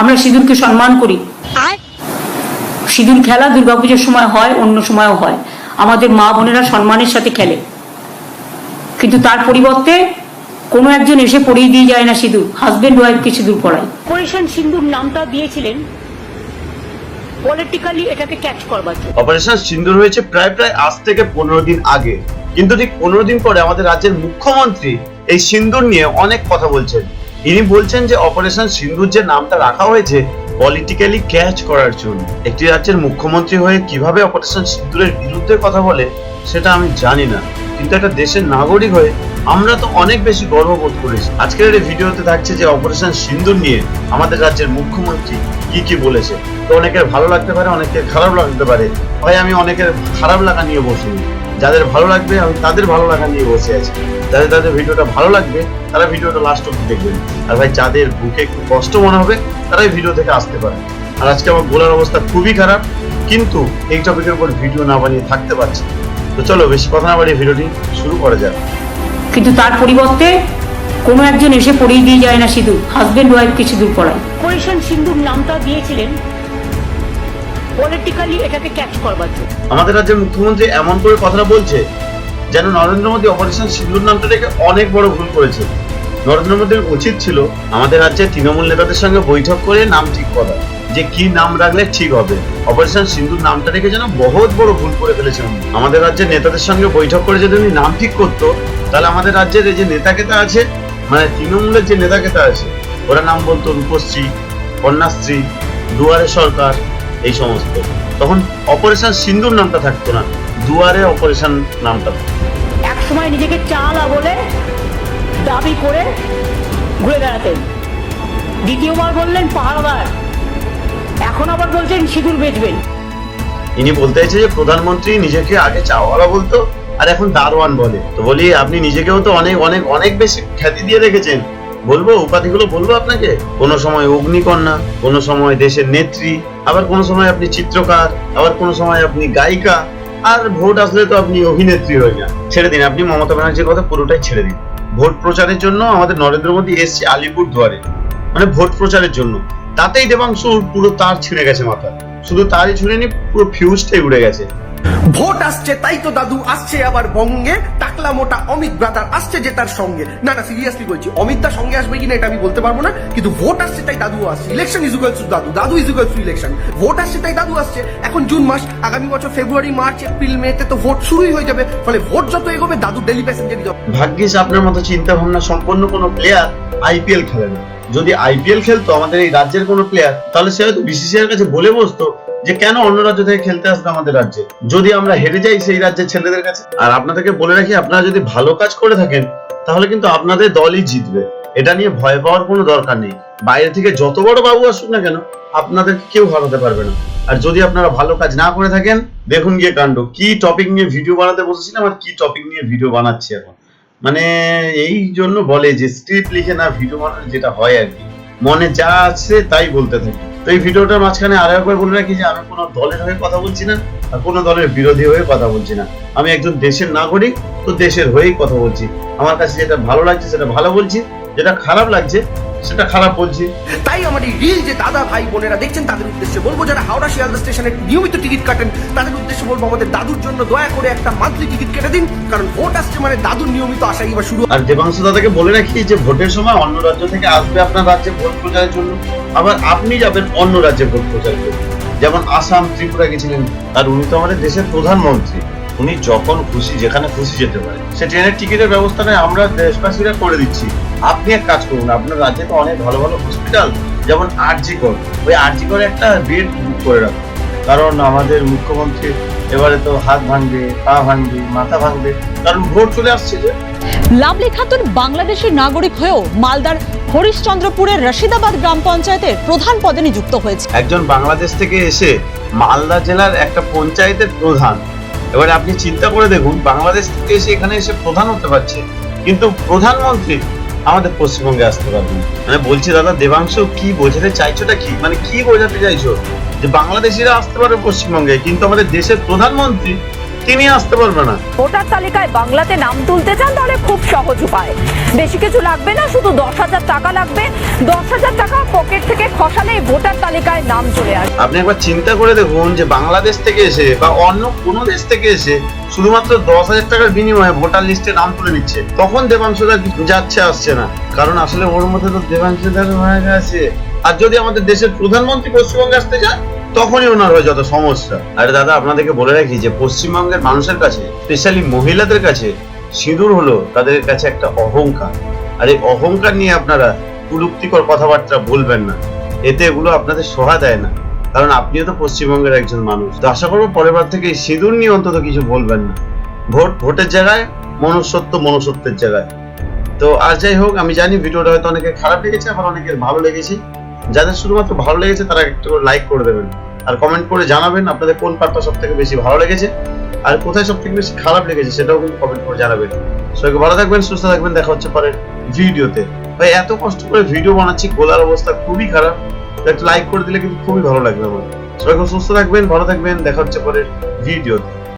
আমরা সিঁদুরকে সম্মান করি। সিঁদুর খেলা দুর্গাপুজোর সময় হয় অন্য সময়ও হয়। আমাদের মা বোনেরা সম্মানের সাথে খেলে। কিন্তু তার পরিবর্তে কোনো একজন এসে পরিয়ে দিয়ে যায় না সিঁদুর। হাজবেন্ড ওয়াইফকে সিঁদুর পরায়। অপারেশন সিঁদুর নামটা দিয়েছিলেন। পলিটিক্যালি এটাকে ক্যাচ করবার অপারেশন সিন্দুর হয়েছে প্রায় প্রায় আজ থেকে পনেরো দিন আগে। কিন্তু ঠিক পনেরো দিন পরে আমাদের রাজ্যের মুখ্যমন্ত্রী এই সিন্দুর নিয়ে অনেক কথা বলছেন। ইনি বলছেন যে অপারেশন সিন্দুর যে নামটা রাখা হয়েছে পলিটিক্যালি ক্যাচ করার জন্য। একটি রাজ্যের মুখ্যমন্ত্রী হয়ে কীভাবে অপারেশন সিন্দুরের বিরুদ্ধে কথা বলে, সেটা আমি জানি না। কিন্তু একটা দেশের নাগরিক হয়ে আমরা তো অনেক বেশি গর্ববোধ করেছি। আজকের এই ভিডিওতে থাকছে যে অপারেশন সিন্দুর নিয়ে আমাদের রাজ্যের মুখ্যমন্ত্রী কি কি বলেছে। তো অনেকের ভালো লাগতে পারে, অনেকের খারাপ লাগতে পারে। ভাই আমি অনেকের খারাপ লাগা নিয়ে বসিনি। যাদের ভালো লাগবে আমি তাদের ভালো লাগা নিয়ে বসে আছি। যাদের তাদের ভিডিওটা ভালো লাগবে তারা ভিডিওটা লাস্ট অব্দি দেখবেন। আর ভাই যাদের বুকে একটু কষ্ট মনে হবে তারাই ভিডিও থেকে আসতে পারে। আর আজকে আমার গোলার অবস্থা খুবই খারাপ কিন্তু এই টপিকের উপর ভিডিও না বানিয়ে থাকতে পারছি তো চলো বেশি কথা না বাড়িয়ে ভিডিওটি শুরু করা যাক। কিন্তু তার পরিবর্তে কোনো একজন এসে পরিয়ে দিয়ে যায় না সিঁদুর। হাজবেন্ড ওয়াইফকে সিঁদুর পরায়। অপারেশন সিঁদুর নামটা দিয়েছিলেন পলিটিক্যালি এটাকে ক্যাচ করবার জন্য। আমাদের রাজ্যের মুখ্যমন্ত্রী এমন করে কথাটা বলছে, যেন নরেন্দ্র মোদী অপারেশন সিঁদুর নামটা রেখে অনেক বড় ভুল করেছে। নরেন্দ্র মোদীর উচিত ছিল আমাদের রাজ্যের তৃণমূল নেতাদের সঙ্গে বৈঠক করে নাম ঠিক করা, যে কি নাম রাখলে ঠিক হবে। অপারেশন সিন্দুর নামটা রেখে যেন বহুত বড় ভুল করে ফেলেছে উনি। আমাদের রাজ্যের নেতাদের সঙ্গে বৈঠক করে যদি উনি নাম ঠিক করতো, তাহলে আমাদের রাজ্যের এই যে নেতা কেতা আছে মানে তৃণমূলের যে নেতা কেতা আছে, ওরা নাম বলতো রূপশ্রী, কন্যাশ্রী, দুয়ারে সরকার এই সমস্ত। তখন অপারেশন সিন্দুর নামটা থাকতো না দুয়ারে অপারেশন নামটা। এক সময় নিজেকে চালা বলে দাবি করে ঘুরে বেড়াতেন। দ্বিতীয়বার বললেন পাহাড়দার এখন আবার বলছেন সিঁদুর বেচবেন। ইনি বলতে চাইছে যে প্রধানমন্ত্রী নিজেকে আগে চাওয়ালা বলতো আর এখন দারোয়ান বলে। তো বলি আপনি নিজেকেও তো অনেক অনেক অনেক বেশি খ্যাতি দিয়ে রেখেছেন। বলব, উপাধিগুলো বলব আপনাকে? কোনো সময় অগ্নিকন্যা, কোনো সময় দেশের নেত্রী, আবার কোনো সময় আপনি চিত্রকার, আবার কোনো সময় আপনি গায়িকা, আর ভোট আসলে তো আপনি অভিনেত্রী হয়ে যান। ছেড়ে দিন, আপনি মমতা ব্যানার্জির কথা পুরোটাই ছেড়ে দিন। ভোট প্রচারের জন্য আমাদের নরেন্দ্র মোদী এসছে আলিপুর দুয়ারে মানে ভোট প্রচারের জন্য। তাতেই দেবাংশুর পুরো তার ছিঁড়ে গেছে মাথা শুধু তারই ছুঁড়েনি পুরো ফিউজটাই উড়ে গেছে। ভোট আসছে, তাই তো দাদু আসছে আবার বঙ্গে। টাকলা মোটা অমিত ব্রাদার আসছে যে তার সঙ্গে। না না সিরিয়াসলি বলছি, অমিত দা সঙ্গে আসবে কিনা এটা আমি বলতে পারব না, কিন্তু ভোট আসছে, তাই দাদু আসছে। ইলেকশন ইজ ইকুয়ালস টু দাদু দাদু ইজ ইকুয়ালস টু ইলেকশন ভোট আসছে, তাই দাদু আসছে। এখন জুন মাস, আগামী বছর ফেব্রুয়ারি, মার্চ, এপ্রিল, মেতে তো ভোট শুরুই হয়ে যাবে, ফলে ভোট যত এগোবে দাদু ডেলি প্যাসেঞ্জারই যত ভাগ্যিস আপনার মতো চিন্তা ভাবনা সম্পন্ন কোনো প্লেয়ার আইপিএল খেলে না যদি আইপিএল খেলতো, আমাদের এই রাজ্যের কোনো প্লেয়ার তাহলে সে হয়তো বিসিসিআই এর কাছে বলে বসতো যে কেন অন্য রাজ্য থেকে খেলতে আসবে আমাদের রাজ্যে? যদি আমরা হেরে যাই সেই রাজ্যের ছেলেদের কাছে। আর আপনাদেরকে বলে রাখি, আপনারা যদি ভালো কাজ করে থাকেন, তাহলে কিন্তু আপনাদের দলই জিতবে। এটা নিয়ে ভয় পাওয়ার কোনো দরকার নেই। বাইরে থেকে যত বড় বাবু আসুক না কেন আপনাদেরকে কেউ হারাতে পারবে না। আর যদি আপনারা ভালো কাজ না করে থাকেন, দেখুন গিয়ে কাণ্ড। কি টপিক নিয়ে ভিডিও বানাতে বসেছিলাম আর কি টপিক নিয়ে ভিডিও বানাচ্ছি এখন? মানে এই জন্য বলে যে স্ক্রিপ্ট লিখে না ভিডিও বানালে যেটা হয় আর কি। মনে যা আছে তাই বলতে থাকি। তো এই ভিডিওটার মাঝখানে আরও একবার বলে রাখি যে আমি কোনো দলের হয়ে কথা বলছি না আর কোনো দলের বিরোধী হয়ে কথা বলছি না। আমি একজন দেশের নাগরিক, তো দেশের হয়েই কথা বলছি। আমার কাছে যেটা ভালো লাগছে, সেটা ভালো বলছি। যেটা খারাপ লাগছে সেটা খারাপ বলছি। তাই আমার এই রিল যে দাদা ভাই বোনেরা দেখছেন তাদের উদ্দেশ্যে বলব যারা হাওড়া শিয়ালদা স্টেশনে নিয়মিত টিকিট কাটেন তাদের উদ্দেশ্যে বলব আমাদের দাদুর জন্য দয়া করে একটা মান্থলি টিকিট কেটে দিন কারণ ভোট আসছে মানে দাদুর নিয়মিত আসা এবার শুরু। আর দেবাংশু দাদাকে বলে রাখি যে ভোটের সময় অন্য রাজ্য থেকে আসবে আপনার রাজ্যে ভোট প্রচারের জন্য। আবার আপনি যাবেন অন্য রাজ্যে ভোট প্রচারের জন্য। যেমন আসাম ত্রিপুরা গেছিলেন আর উনি তো আমাদের দেশের প্রধানমন্ত্রী। উনি যখন খুশি যেখানে খুশি যেতে পারে সে ট্রেনের টিকিটের ব্যবস্থা আমরা দেশবাসীরা করে দিচ্ছি। আপনি এক কাজ করুন আপনার রাজ্যে তো অনেক ভালো ভালো হসপিটাল যেমন আরজি কর ওই আরজি করে একটা বেড বুক করে রাখুন। কারণ আমাদের মুখ্যমন্ত্রী এবারে তো হাত ভাঙবে পা ভাঙবে মাথা ভাঙবে কারণ ভোট চলে আসছে যে। লাভলি খাতুন বাংলাদেশের নাগরিক হয়েও মালদার হরিশচন্দ্রপুরের রশিদাবাদ গ্রাম পঞ্চায়েতের প্রধান পদে নিযুক্ত হয়েছে। একজন বাংলাদেশ থেকে এসে মালদা জেলার একটা পঞ্চায়েতের প্রধান। এবারে আপনি চিন্তা করে দেখুন বাংলাদেশ থেকে এসে এখানে এসে প্রধান হতে পারছে। কিন্তু প্রধানমন্ত্রী আমাদের পশ্চিমবঙ্গে আসতে পারবেন মানে বলছি দাদা, দেবাংশ কি বোঝাতে চাইছোটা কি? মানে কি বোঝাতে চাইছো? যে বাংলাদেশিরা আসতে পারবে পশ্চিমবঙ্গে, কিন্তু আমাদের দেশের প্রধানমন্ত্রী তিনি আসতে পারবে না। ভোটার তালিকায় বাংলাতে নাম তুলতে চান তাহলে খুব সহজ উপায়। বেশি কিছু লাগবে না শুধু দশ হাজার টাকা লাগবে। দশ হাজার টাকা পকেট থেকে খসালেই ভোটার তালিকায় নাম চলে আসবে। আপনি একবার চিন্তা করে দেখুন যে বাংলাদেশ থেকে এসে বা অন্য কোনো দেশ থেকে এসে শুধুমাত্র দশ হাজার টাকার বিনিময়ে ভোটার লিস্টে নাম তুলে নিচ্ছে তখন দেবাংশুদা যাচ্ছে আসছে না। কারণ আসলে ওর মধ্যে তো দেবাংশুদার হয়ে গেছে আর যদি আমাদের দেশের প্রধানমন্ত্রী পশ্চিমবঙ্গে আসতে যায় তখনই ওনার হয়ে যত সমস্যা। আরে দাদা, আপনাদেরকে বলে রাখি যে পশ্চিমবঙ্গের মানুষের কাছে স্পেশালি মহিলাদের কাছে, সিঁদুর হলো তাদের কাছে একটা অহংকার। আর এই অহংকার নিয়ে আপনারা কুলুক্তিকর কথাবার্তা বলবেন না। এতে এগুলো আপনাদের সোহা দেয় না। কারণ আপনিও তো পশ্চিমবঙ্গের একজন মানুষ। তো আশা করব পরের বার থেকে সিঁদুর নিয়ে অন্তত কিছু বলবেন না। ভোট, ভোটের জায়গায়, মনুষ্যত্ব মনুষ্যত্বের জায়গায়। তো আর যাই হোক, আমি জানি ভিডিওটা হয়তো অনেকের খারাপ লেগেছে, আবার অনেকের ভালো লেগেছে। যাদের শুধুমাত্র ভালো লেগেছে, তারা একটা করে লাইক করে দেবেন। আর কমেন্ট করে জানাবেন আপনাদের কোন পার্টটা সব থেকে বেশি ভালো লেগেছে আর কোথায় সব থেকে বেশি খারাপ লেগেছে সেটাও কিন্তু কমেন্ট করে জানাবেন। সবাইকে ভালো থাকবেন, সুস্থ থাকবেন, দেখা হচ্ছে পরের ভিডিওতে ভাই, এত কষ্ট করে ভিডিও বানাচ্ছি, গোলার অবস্থা খুবই খারাপ। একটু লাইক করে দিলে কিন্তু খুবই ভালো লাগবে আমার। সবাই সুস্থ থাকবেন, ভালো থাকবেন, দেখা হচ্ছে পরের ভিডিওতে